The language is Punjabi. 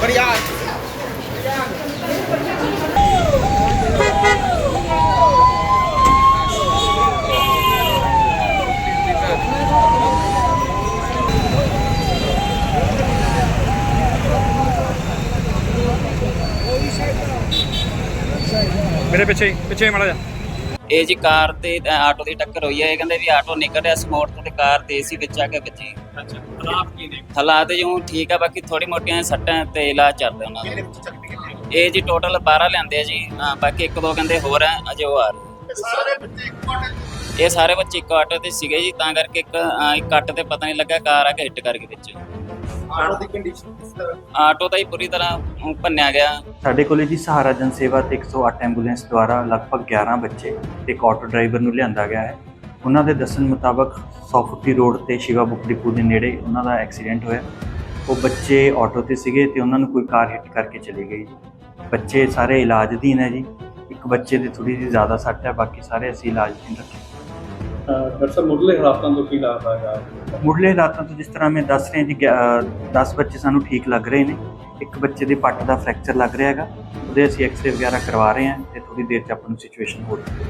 बढ़िया मेरे पीछे पीछे मारा जा ਇਹ ਜੀ ਕਾਰ ਤੇ ਅ, ਆਟੋ ਦੀ ਟੱਕਰ ਹੋਈ ਹੈ ਇਹ ਕਹਿੰਦੇ ਵੀ ਆਟੋ ਨਿਕਲ ਰਿਹਾ ਸਮੋਟ ਤੋਂ ਤੇ ਕਾਰ ਤੇ ਸੀ ਵਿੱਚ ਆ ਕੇ ਵੱਜੀ। ਅੱਛਾ ਹਾਲਾਤ ਕੀ ਨੇ? ਹਾਲਾਤ ਜਿਉਂ ਠੀਕ ਆ ਬਾਕੀ ਥੋੜੀ ਮੋਟੀਆਂ ਸੱਟਾਂ ਤੇ ਇਲਾਜ ਚੱਲਦਾ ਉਹਨਾਂ ਦਾ। ਇਹ ਜੀ ਟੋਟਲ 12 ਲਿਆਂਦੇ ਆ ਜੀ। ਬਾਕੀ ਇੱਕ ਦੋ ਕਹਿੰਦੇ ਹੋਰ ਆ ਅਜੇ ਉਹ ਆ ਰਹੇ। ਇਹ ਸਾਰੇ ਬੱਚੇ ਇੱਕ ਆਟੋ ਤੇ ਸੀਗੇ ਜੀ ਤਾਂ ਕਰਕੇ ਇੱਕ ਅ, ਇੱਕ ਕੱਟ ਤੇ ਪਤਾ ਨਹੀਂ ਲੱਗਾ ਕਾਰ ਆ ਕੇ ਹਿੱਟ ਕਰਕੇ ਵਿੱਚ। ਆਟੋ ਦੀ ਕੰਡੀਸ਼ਨ ਕਿਸ ਤਰ੍ਹਾਂ? ਆਟੋ ਤਾਂ ਹੀ ਪੂਰੀ ਤਰ੍ਹਾਂ ਭੰਨਿਆ ਗਿਆ। ਸਾਡੇ ਕੋਲੇ ਜੀ ਸਹਾਰਾ ਜਨ ਸੇਵਾ ਤੇ 108 ਐਂਬੂਲੈਂਸ ਦੁਆਰਾ ਲਗਭਗ 11 ਬੱਚੇ ਤੇ ਇੱਕ ਆਟੋ ਡਰਾਈਵਰ ਨੂੰ ਲਿਆਂਦਾ ਗਿਆ ਹੈ। ਉਹਨਾਂ ਦੇ ਦੱਸਣ ਮੁਤਾਬਕ 100 ਫੁੱਟੀ ਰੋਡ ਤੇ ਸ਼ਿਵਾ ਬੁੱਕ ਡਿਪੂ ਦੇ ਨੇੜੇ ਉਹਨਾਂ ਦਾ ਐਕਸੀਡੈਂਟ ਹੋਇਆ। ਉਹ ਬੱਚੇ ਆਟੋ ਤੇ ਸੀਗੇ ਤੇ ਉਹਨਾਂ ਨੂੰ ਕੋਈ ਕਾਰ ਹਿੱਟ ਕਰਕੇ ਚਲੀ ਗਈ ਬੱਚੇ ਸਾਰੇ ਇਲਾਜ ਅਧੀਨ ਹੈ ਜੀ। ਇੱਕ ਬੱਚੇ ਦੀ ਥੋੜੀ ਜਿਹੀ ਜ਼ਿਆਦਾ ਸੱਟ ਹੈ ਬਾਕੀ ਸਾਰੇ ਅਸੀਂ ਇਲਾਜ ਅਧੀਨ ਰੱਖੇ। ਡਾਕਟਰ ਮੁੱਢਲੇ ਹਾਲਾਤਾਂ ਤੋਂ ਕੀ ਲੱਗਦਾ ਹੈਗਾ? ਮੁੱਢਲੇ ਹਾਲਾਤਾਂ ਤੋਂ ਜਿਸ ਤਰ੍ਹਾਂ ਮੈਂ ਦੱਸ ਰਿਹਾ ਜੀ 10 ਬੱਚੇ ਸਾਨੂੰ ਠੀਕ ਲੱਗ ਰਹੇ ਨੇ। ਇੱਕ ਬੱਚੇ ਦੇ ਪੱਟ ਦਾ ਫ੍ਰੈਕਚਰ ਲੱਗ ਰਿਹਾ ਹੈਗਾ, ਉਹਦੇ ਅਸੀਂ ਐਕਸਰੇ ਵਗੈਰਾ ਕਰਵਾ ਰਹੇ ਹਾਂ ਤੇ ਥੋੜੀ ਦੇਰ ਚ ਆਪਾਂ ਨੂੰ ਸਿਚੁਏਸ਼ਨ ਹੋ ਜਾਊਗੀ